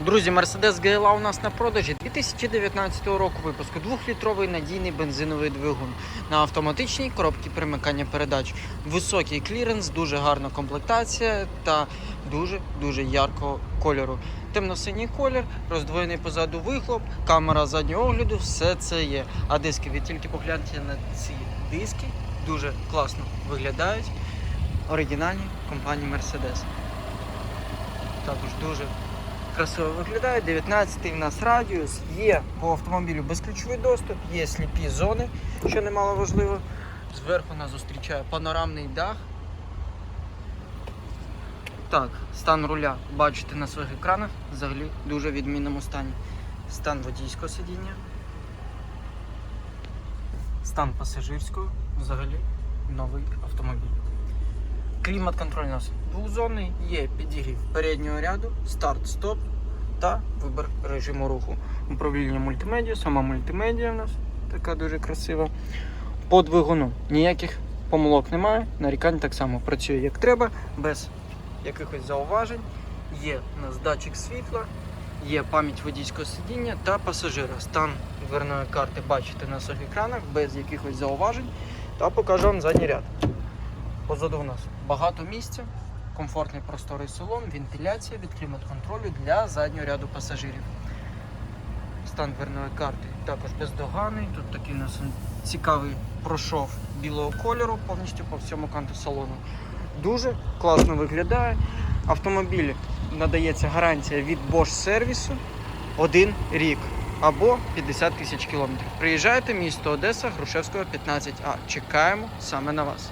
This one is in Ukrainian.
Друзі, Mercedes GLA у нас на продажі 2019 року випуску. Двохлітровий надійний бензиновий двигун на автоматичній коробці перемикання передач. Високий кліренс, дуже гарна комплектація та дуже дуже яркого кольору. Темно-синій колір, роздвоєний позаду вихлоп, камера заднього огляду, все це є. А диски, ви тільки погляньте на ці диски, дуже класно виглядають. Оригінальні компанії Mercedes. Також дуже красиво виглядає. 19-й в нас радіус. Є по автомобілю безключовий доступ, є сліпі зони, що немало важливо. Зверху нас зустрічає панорамний дах. Так, стан руля бачите на своїх екранах, взагалі дуже відмінному стані. Стан водійського сидіння. Стан пасажирського, взагалі новий автомобіль. Клімат-контроль у нас двохзонний, є підігрів переднього ряду, старт-стоп та вибір режиму руху. Управління мультимедіа, сама мультимедіа у нас така дуже красива. По двигуну ніяких помилок немає, нарікань так само працює як треба, без якихось зауважень. Є у нас датчик світла, є пам'ять водійського сидіння та пасажира. Стан дверної карти бачите на своїх екранах без якихось зауважень. Та покажу вам задній ряд. Позаду у нас багато місця, комфортний просторий салон, вентиляція від клімат-контролю для заднього ряду пасажирів. Стан дверної карти також бездоганний. Тут такий у нас цікавий прошов білого кольору повністю по всьому канту салону. Дуже класно виглядає. Автомобіль надається гарантія від Bosch сервісу один рік або 50 тисяч кілометрів. Приїжджайте, місто Одеса, Грушевського 15А. Чекаємо саме на вас.